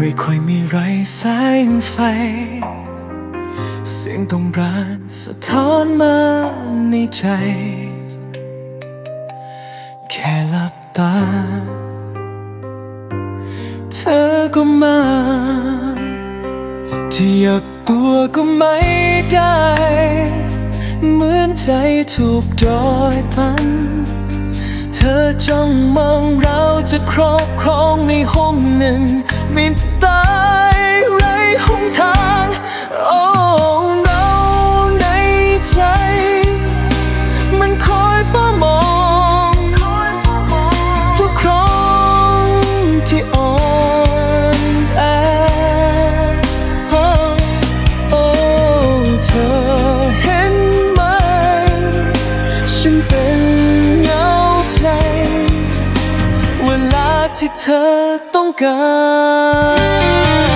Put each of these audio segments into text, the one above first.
ไม่ค่อยมีไรแสงไฟ เสียงตรงรานสะท้อนมาในใจ แค่หลับตา เธอก็มาที่หยับตัวก็ไม่ได้ เหมือนใจถูกโดยพัน เธอจ้องมองเราจะครอบครองในห้องหนึ่งมิตา ที่เธอต้องการ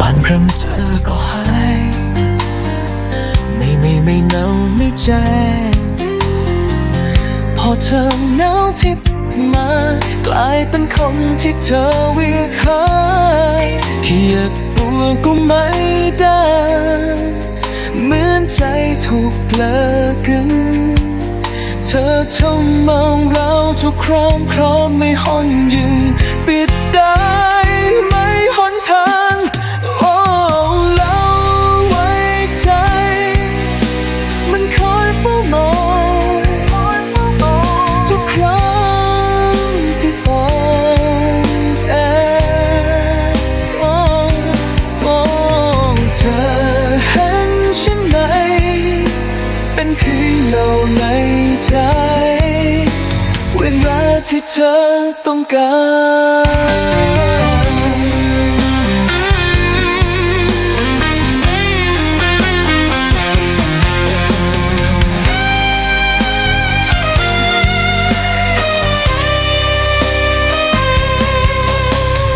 บานพรำเธอก็หายไม่ไม่ไม่เหงาไม่ใจพอเธอเหงาทิพ มา กลายเป็นคนที่เธอเวียกหายเหยียดตัวก็ไม่ได้ เหมือนใจถูกเกลอกันเธอทำมองเราทุกครามครามไม่ห้อนยืนปิดได้ ที่เธอต้องการ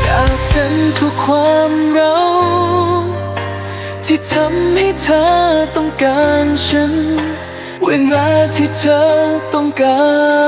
อยากเป็นทุกความเรา ที่ทำให้เธอต้องการฉัน เวลาที่เธอต้องการ